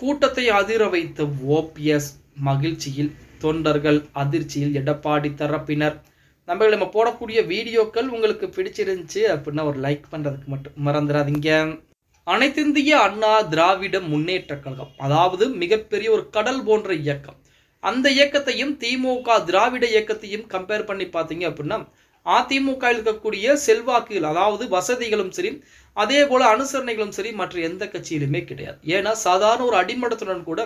கூட்டத்தை அதிர வைத்த ஓபிஎஸ் மகிழ்ச்சியில் தொண்டர்கள் அதிர்ச்சியில் எடப்பாடி தரப்பினர். நம்ம நம்ம போடக்கூடிய வீடியோக்கள் உங்களுக்கு பிடிச்சிருந்துச்சு அப்படின்னா ஒரு லைக் பண்ணுறதுக்கு மட்டும் மறந்துடாதீங்க. அனைத்திந்திய அண்ணா திராவிட முன்னேற்ற கழகம் அதாவது மிகப்பெரிய ஒரு கடல் போன்ற இயக்கம். அந்த இயக்கத்தையும் திமுக திராவிட இயக்கத்தையும் கம்பேர் பண்ணி பார்த்தீங்க அப்படின்னா அதிமுக இருக்கக்கூடிய செல்வாக்குகள் அதாவது வசதிகளும் சரி அதே போல அனுசரணைகளும் சரி மற்ற எந்த கட்சியிலுமே கிடையாது. ஏன்னா சாதாரண ஒரு அடிமட்டத்துடன் கூட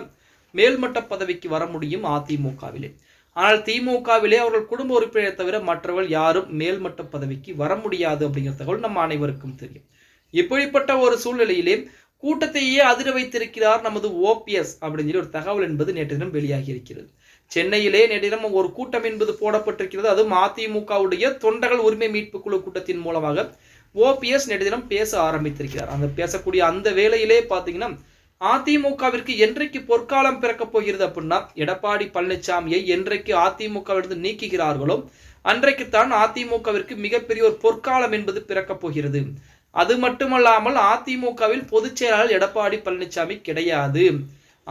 மேல்மட்ட பதவிக்கு வர முடியும் அதிமுகவிலே. ஆனால் திமுகவிலே அவர்கள் குடும்ப உறுப்பினரை தவிர மற்றவர்கள் யாரும் மேல்மட்ட பதவிக்கு வர முடியாது அப்படிங்கிற தகவல் நம்ம அனைவருக்கும் தெரியும். இப்படிப்பட்ட ஒரு சூழ்நிலையிலே கூட்டத்தையே அதிர வைத்திருக்கிறார் நமது ஓபிஎஸ் அப்படின்னு சொல்லி ஒரு தகவல் என்பது நேற்று தினம் வெளியாகி இருக்கிறது. சென்னையிலே நேற்று ஒரு கூட்டம் என்பது போடப்பட்டிருக்கிறது. அதுவும் அதிமுகவுடைய தொண்டர்கள் உரிமை மீட்பு குழு கூட்டத்தின் மூலமாக ஓபிஎஸ் நேற்று பேச ஆரம்பித்திருக்கிறார். அந்த பேசக்கூடிய அந்த வேளையிலே பார்த்தீங்கன்னா அதிமுகவிற்கு என்றைக்கு பொற்காலம் பிறக்கப் போகிறது அப்படின்னா எடப்பாடி பழனிசாமியை என்றைக்கு அதிமுகவிலிருந்து நீக்குகிறார்களோ அன்றைக்குத்தான் அதிமுகவிற்கு மிகப்பெரிய ஒரு பொற்காலம் என்பது பிறக்கப் போகிறது. அது மட்டுமல்லாமல் அதிமுகவில் பொதுச் செயலாளர் எடப்பாடி பழனிசாமி கிடையாது.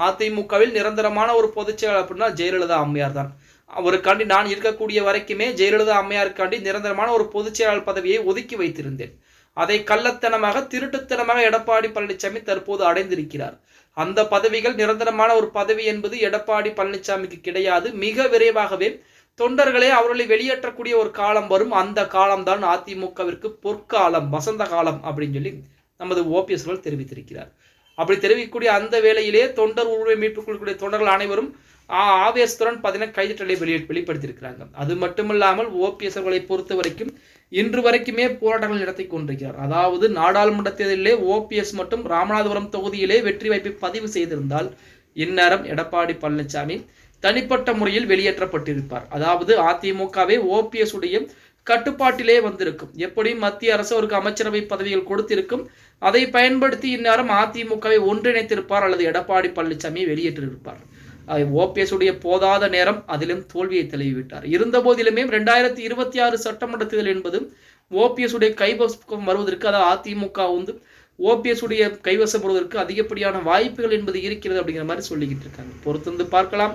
அதிமுகவில் நிரந்தரமான ஒரு பொதுச் செயலாளர் அப்படின்னா ஜெயலலிதா அம்மையார் தான். அவருக்காண்டி நான் இருக்கக்கூடிய வரைக்குமே ஜெயலலிதா அம்மையாருக்காண்டி நிரந்தரமான ஒரு பொதுச் செயலாளர் பதவியை ஒதுக்கி வைத்திருந்தேன். அதை கள்ளத்தனமாக திருட்டுத்தனமாக எடப்பாடி பழனிசாமி தற்போது அடைந்திருக்கிறார். அந்த பதவிகள் நிரந்தரமான ஒரு பதவி என்பது எடப்பாடி பழனிசாமிக்கு கிடையாது. மிக விரைவாகவே தொண்டர்களே அவர்களை வெளியேற்றக்கூடிய ஒரு காலம் வரும். அந்த காலம்தான் அதிமுகவிற்கு பொற்காலம் வசந்த காலம் அப்படின்னு சொல்லி நமது ஓபிஎஸ்கள் தெரிவித்திருக்கிறார். அப்படி தெரிவிக்கக்கூடிய அந்த வேளையிலே தொண்டர் உரிமை மீட்புக் குழுக்களுடைய தொண்டர்கள் அனைவரும் ஆ- ஆவேசத்துடன் பார்த்தீங்கன்னா கைதட்டலை வெளியே வெளிப்படுத்தியிருக்கிறாங்க. அது மட்டுமில்லாமல் ஓபிஎஸ் அவர்களை பொறுத்த வரைக்கும் இன்று வரைக்குமே போராட்டங்கள் நடத்தி கொண்டிருக்கிறார். அதாவது நாடாளுமன்ற தேர்தலிலே ஓபிஎஸ் மற்றும் ராமநாதபுரம் தொகுதியிலே வெற்றி வாய்ப்பை பதிவு செய்திருந்தால் இந்நேரம் எடப்பாடி பழனிசாமி தனிப்பட்ட முறையில் வெளியேற்றப்பட்டிருப்பார். அதாவது அதிமுகவே ஓபிஎஸ் உடைய கட்டுப்பாட்டிலே வந்திருக்கும். எப்படி மத்திய அரசு அவருக்கு அமைச்சரவை பதவிகள் கொடுத்திருக்கும்? அதை பயன்படுத்தி இந்நேரம் அதிமுகவை ஒன்றிணைத்திருப்பார் அல்லது எடப்பாடி பழனிசாமியை வெளியேற்றிருப்பார். ஓபிஎஸ் உடைய போதாத நேரம் அதிலும் தோல்வியை தழுவிவிட்டார். இருந்த போதிலுமே ரெண்டாயிரத்தி இருபத்தி ஆறு சட்டமன்ற தேர்தல் என்பதும் ஓபிஎஸ் உடைய கைவசம் வருவதற்கு அதாவது அதிமுக வந்து ஓபிஎஸ் உடைய கைவசம் வருவதற்கு அதிகப்படியான வாய்ப்புகள் என்பது இருக்கிறது அப்படிங்கிற மாதிரி சொல்லிக்கிட்டு இருக்காங்க. பொறுத்து வந்து பார்க்கலாம்.